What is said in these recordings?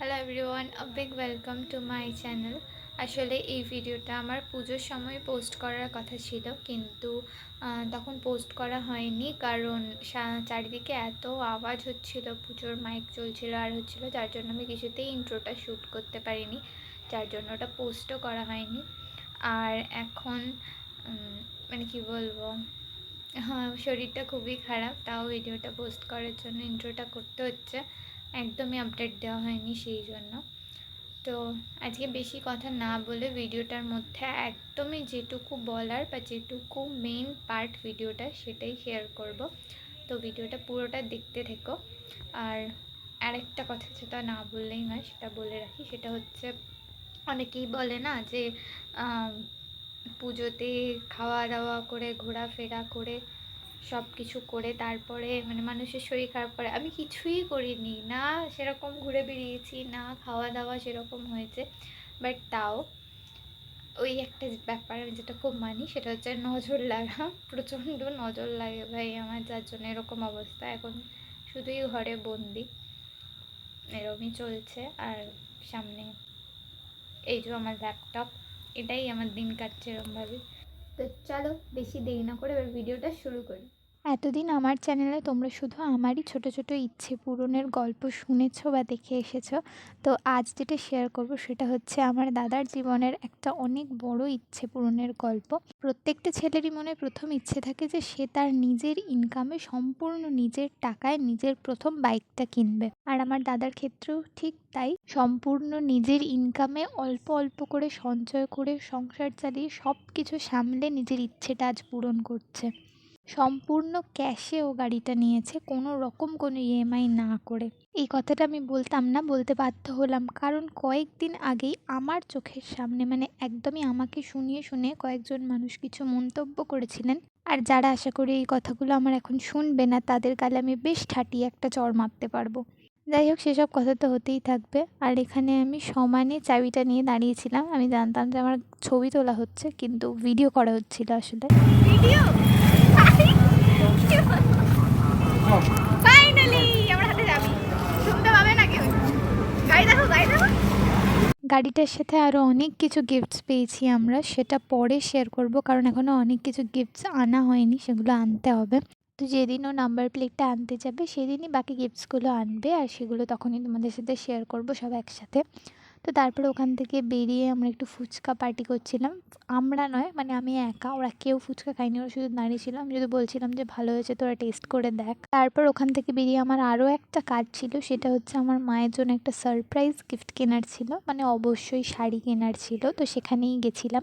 Hello everyone a big welcome to my channel আসলে এই ভিডিওটা আমার পুজোর সময় পোস্ট করার কথা ছিল, কিন্তু তখন পোস্ট করা হয়নি কারণ চারিদিকে এত আওয়াজ হচ্ছিল, পুজোর মাইক চলছিল আর হচ্ছিল, যার জন্য আমি কিছুতেই ইন্ট্রোটা শ্যুট করতে পারিনি, যার জন্য ওটা পোস্টও করা হয়নি। আর এখন মানে কি বলব হ্যাঁ শরীরটা খুবই খারাপ, তাও ভিডিওটা পোস্ট করার জন্য ইন্ট্রোটা করতে হচ্ছে। একদমই আপডেট দেওয়া হয়নি সেই জন্য। তো আজকে বেশি কথা না বলে ভিডিওটার মধ্যে একদমই যেটুকু বলার বা যেটুকু মেইন পার্ট ভিডিওটা সেটাই শেয়ার করব। তো ভিডিওটা পুরোটা দেখতে থেকো। আর আরেকটা কথা যেটা না বললেই নয়, সেটা বলে রাখি, সেটা হচ্ছে অনেকেই বলে না যে পুজোতে খাওয়া দাওয়া করে, ঘোরাফেরা করে সব কিছু করে তারপরে মানে মানুষের শরীর খারাপ করে, আমি কিছুই করিনি। না সেরকম ঘুরে বেরিয়েছি না খাওয়া দাওয়া সেরকম হয়েছে বাট তাও। ওই একটা ব্যাপার আমি যেটা খুব মানি, সেটা হচ্ছে নজর লাগা, প্রচণ্ড নজর লাগে ভাই আমার, যার জন্য এরকম অবস্থা। এখন শুধুই ঘরে বন্দি। এরকমই চলছে আর সামনে এই যে আমার ল্যাপটপ এটাই আমার দিন কাটছে এরকমভাবে তো চলো বেশি দেরি না করে এবার ভিডিওটা শুরু করি। এতদিন আমার চ্যানেলে তোমরা শুধু আমারই ছোট ছোট ইচ্ছে পূরণের গল্প শুনেছো বা দেখে এসেছ, তো আজ যেটা শেয়ার করব সেটা হচ্ছে আমার দাদার জীবনের একটা অনেক বড় ইচ্ছে পূরণের গল্প। প্রত্যেকটা ছেলেরই মনে প্রথম ইচ্ছে থাকে যে সে তার নিজের ইনকামে সম্পূর্ণ নিজের টাকায় নিজের প্রথম বাইকটা কিনবে। আর আমার দাদার ক্ষেত্রেও ঠিক তাই। সম্পূর্ণ নিজের ইনকামে অল্প অল্প করে সঞ্চয় করে সংসার চালিয়ে সব কিছু সামলে নিজের ইচ্ছেটা আজ পূরণ করছে। সম্পূর্ণ ক্যাশে ও গাড়িটা নিয়েছে, কোনো রকম কোনো ইএমআই না করে। এই কথাটা আমি বলতাম না, বলতে বাধ্য হলাম। কারণ কয়েকদিন আগেই আমার চোখের সামনে মানে একদমই আমাকে শুনিয়ে শুনে কয়েকজন মানুষ কিছু মন্তব্য করেছিলেন। আর যারা আশা করি এই কথাগুলো আমার এখন শুনবে না, তাদের গালে আমি বেশ ঠাটিয়ে একটা চর মারতে পারব। যাই হোক, সেসব কথা তো হতেই থাকবে। আর এখানে আমি সমানে চাবিটা নিয়ে দাঁড়িয়েছিলাম। আমি জানতাম যে আমার ছবি তোলা হচ্ছে, কিন্তু ভিডিও করা হচ্ছিল আসলে। ভিডিও গাড়িটার সাথে আরও অনেক কিছু গিফটস পেয়েছি আমরা, সেটা পরে শেয়ার করব, কারণ এখনও অনেক কিছু গিফটস আনা হয়নি, সেগুলো আনতে হবে। তো যেদিন ও নাম্বার প্লেটটা আনতে যাবে, সেদিনই বাকি গিফটসগুলো আনবে, আর সেগুলো তখনই তোমাদের সাথে শেয়ার করব সব একসাথে। তো তারপরে ওখান থেকে বেরিয়ে আমরা একটু ফুচকা পার্টি করছিলাম। আমরা নয় মানে আমি একা, ওরা কেউ ফুচকা খাইনি ওরা শুধু দাঁড়িয়েছিল আমি যদি বলছিলাম যে, ভালো হয়েছে, তোরা টেস্ট করে দেখ। তারপর ওখান থেকে বেরিয়ে আমার আরও একটা কাজ ছিল, সেটা হচ্ছে আমার মায়ের জন্য একটা সারপ্রাইজ গিফট কেনার ছিল মানে অবশ্যই শাড়ি কেনার ছিল, তো সেখানেই গেছিলাম।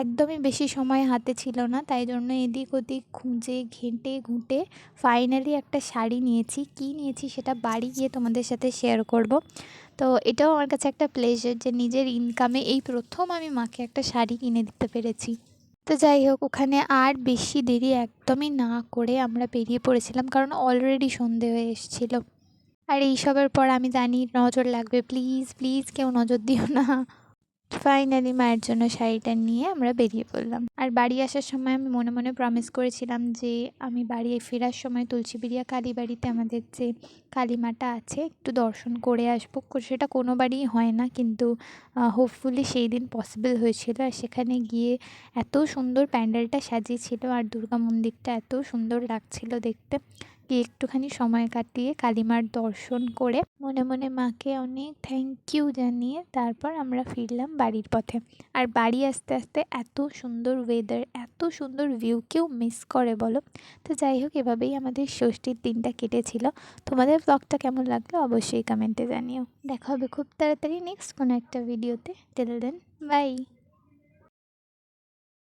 একদমই বেশি সময় হাতে ছিল না, তাই জন্য এদিক ওদিক খুঁজে, ঘেঁটে, ঘুঁটে ফাইনালি একটা শাড়ি নিয়েছি। কি নিয়েছি সেটা বাড়ি গিয়ে তোমাদের সাথে শেয়ার করব। তো এটাও আমার কাছে একটা প্লেজার যে নিজের ইনকামে এই প্রথম আমি মাকে একটা শাড়ি কিনে দিতে পেরেছি। তো যাই হোক, ওখানে আর বেশি দেরি একদমই না করে আমরা বেরিয়ে পড়েছিলাম কারণ অলরেডি সন্ধে হয়ে এসেছিল। আর এইসবের পর আমি জানি নজর লাগবে। প্লিজ প্লিজ কেউ নজর দিও না। ফাইনালি মায়ের জন্য শাড়িটা নিয়ে আমরা বেরিয়ে পড়লাম। আর বাড়ি আসার সময় আমি মনে মনে প্রমিস করেছিলাম যে, আমি বাড়ি ফেরার সময় তুলসীবিড়িয়া কালীবাড়িতে আমাদের যে কালীমাটা আছে, একটু দর্শন করে আসব। সেটা কোনো বাড়ি হয় না, কিন্তু হোপফুলি সেই দিন পসিবল হয়েছিল। আর সেখানে গিয়ে এত সুন্দর প্যান্ডেলটা সাজিয়েছিল, আর দুর্গা মন্দিরটা এত সুন্দর লাগছিল দেখতে। গিয়ে একটুখানি সময় কাটিয়ে কালীমার দর্শন করে মনে মনে মাকে অনেক থ্যাংক ইউ জানিয়ে তারপর আমরা ফিরলাম বাড়ির পথে। আর বাড়ি আসতে আসতে এত সুন্দর ওয়েদার এত সুন্দর ভিউ কেউ মিস করে বলো? তো যাই হোক, এভাবেই আমাদের ষষ্ঠীর দিনটা কেটেছিল। তোমাদের ব্লগটা কেমন লাগল অবশ্যই কমেন্টে জানিও। দেখা হবে খুব তাড়াতাড়ি নেক্সট কোনো একটা ভিডিওতে টেল দেন বাই